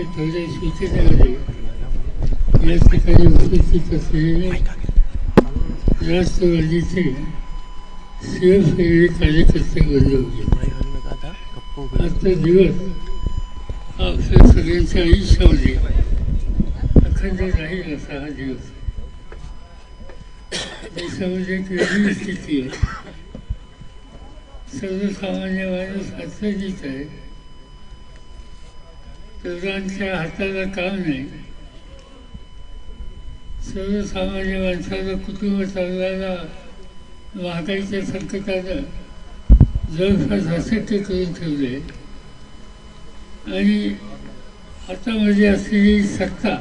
ते थोड्या सूचनेमध्ये या ठिकाणी उपस्थित असलेले राष्ट्रवादीचे कार्यकर्ते होते आजचा दिवस हा आपल्या सगळ्यांच्या आयुष्यामध्ये अखंड राहील असा हा दिवस। देशामध्ये एक वेगळी स्थिती आहे सर्वसामान्य माणूस आहे तरुणांच्या हाताला काम नाही. सर्वसामान्य माणसाला कुटुंब चालवायला महागाईच्या संकटानं जवळपास अशक्य करून ठेवले. आणि हातामध्ये असलेली सत्ता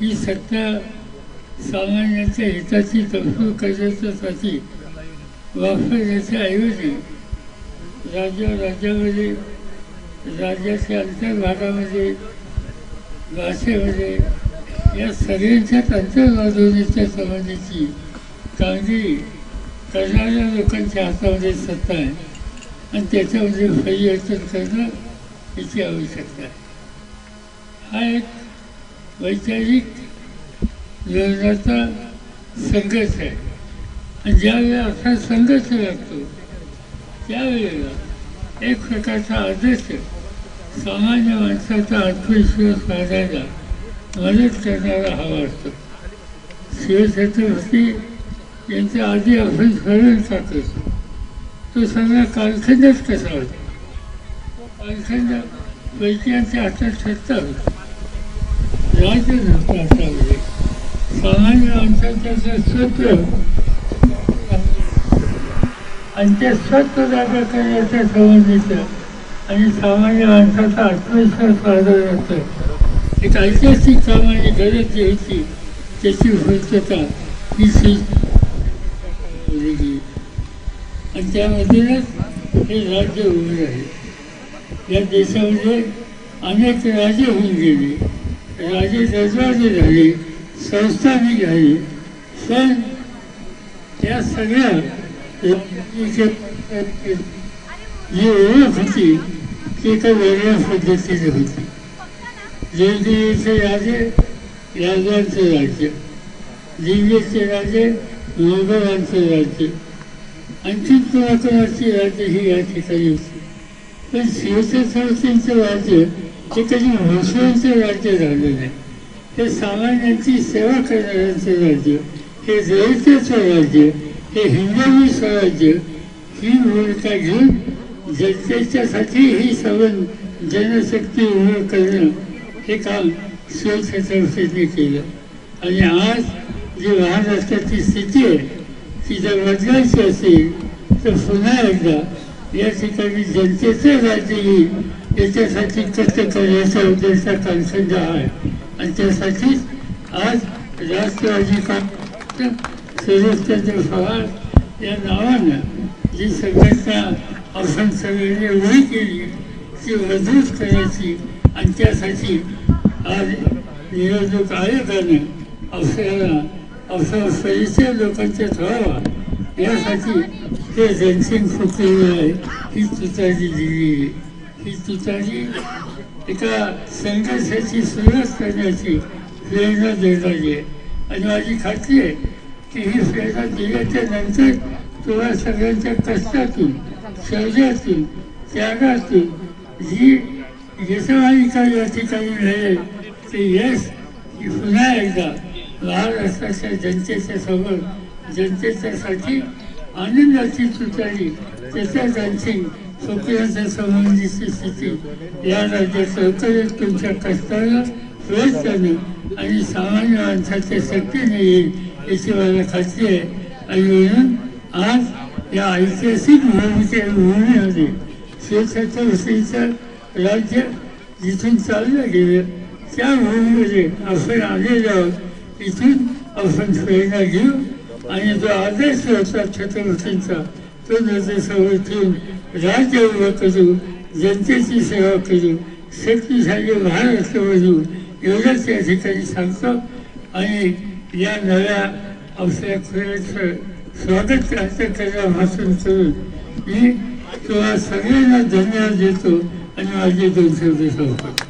ही सत्ता सामान्यांच्या हिताची तडफड करण्याच्यासाठी वापरण्याच्या ऐवजी राज्य राज्यामध्ये राज्याच्या अंतर्भागामध्ये भाषेमध्ये या सगळ्यांच्याच अंतर्वादवण्याच्या संबंधीची कामगिरी करणाऱ्या लोकांच्या हातामध्ये सत्ता आहे. आणि त्याच्यामध्ये परिवर्तन करणं याची आवश्यकता आहे. हा एक वैचारिक धोरणाचा संघर्ष आहे. आणि ज्यावेळेला असा संघर्ष लागतो त्यावेळेला एक प्रकारचा आदर्श सामान्य माणसाचा आत्मविश्वास वाढायला मदत करणारा हवा असतो. शिवछत्रपती यांच्या आधी आपण स्मरण असतो. तो सगळा कालखंडच कसा होता. कालखंड वैद्यांच्या हातात सत्ता होती. राज्य नव्हतं हातामध्ये सामान्य माणसाचं स्वत्र आणि त्या स्वतः जागा करण्याच्या संबंधीचं आणि सामान्य माणसाचा आत्मविश्वास वाढवण्याचं एक ऐतिहासिक सामान्य गरज जी होती त्याची पूर्तता ही गेली आणि त्यामधूनच हे राज्य उभे आहे. या देशामध्ये अनेक राजे होऊन गेले. राजे दरवाजे झाले संस्थानी झाले पण त्या सगळ्या जी ओळख होती ती एका वेगळ्या पद्धतीने होती जयदेवीचे राजे राजांचे राज्य दिल्लीचे राजे मोगलांचे राज्य आणखी कोणाकोणाची राज्य ही या ठिकाणी होती पण शिवछत्रपतींचं राज्य हे कधी भोसवांचं राज्य झालं नाही हे सामान्यांची सेवा करणाऱ्यांचं राज्य हे दलिताचं राज्य हे हिंदवी स्वराज्य ही भूमिका घेऊन जनतेच्यासाठी ही सवन जनशक्ती उभं करणं हे काम शिवछत्रपतींनी केलं. आणि आज जी महाराष्ट्राची स्थिती आहे ती जर बदलायची असेल तर पुन्हा एकदा या ठिकाणी जनतेचं राज्य येईल याच्यासाठी कष्ट करण्याचा उद्देश कालखंड आहे. आणि त्यासाठीच आज राष्ट्रवादी काँग्रेस सुरेशचंद्र पवार या नावानं जी संघटना आपण सगळ्यांनी उभी केली ती मजबूत करायची आणि त्यासाठी आज निवडणूक आयोगाने आपल्याला आपला परिचय लोकांच्या थोडावा यासाठी ते रणसिंग फुकलेलं आहे. ही तुतारी दिली आहे. ही तुतारी एका संघर्षाची सुरुवात करण्याची प्रेरणा देणारी आहे. आणि माझी खात्री आहे की ही प्रेरणा दिल्याच्या नंतर तुम्हाला सगळ्यांच्या कष्टातून शौर्यातून त्यागातून जी यशमालिका या ठिकाणी मिळेल ते यश पुन्हा एकदा महाराष्ट्राच्या जनतेच्या समोर जनतेच्यासाठी आनंदाची तुतारी त्याच्या रणसिंग फुकऱ्याच्या संबंधीची स्थिती. या राज्यात लवकरच तुमच्या कष्टाला प्रयत्नानं आणि सामान्य माणसाच्या शक्तीने येईल याची मला खात्री आहे. आणि म्हणून आज या ऐतिहासिक भूमीच्या भूमीमध्ये शिवछत्रपतीचं राज्य जिथून चाललं गेलं त्या भूमीमध्ये आपण आलेलो आहोत इथून आपण प्रेरणा घेऊ आणि जो आदर्श होता छत्रपतींचा तो नजरेसमोर ठेवून राज्य उभं करू जनतेची सेवा करू शक्तिशाली महाराष्ट्र बनवू एवढंच या ठिकाणी सांगतो आणि या नव्या आपल्या खेळाचं स्वागत करण्यापासून करून मी किंवा सगळ्यांना धन्यवाद देतो आणि माझे दोन शब्द सांगतो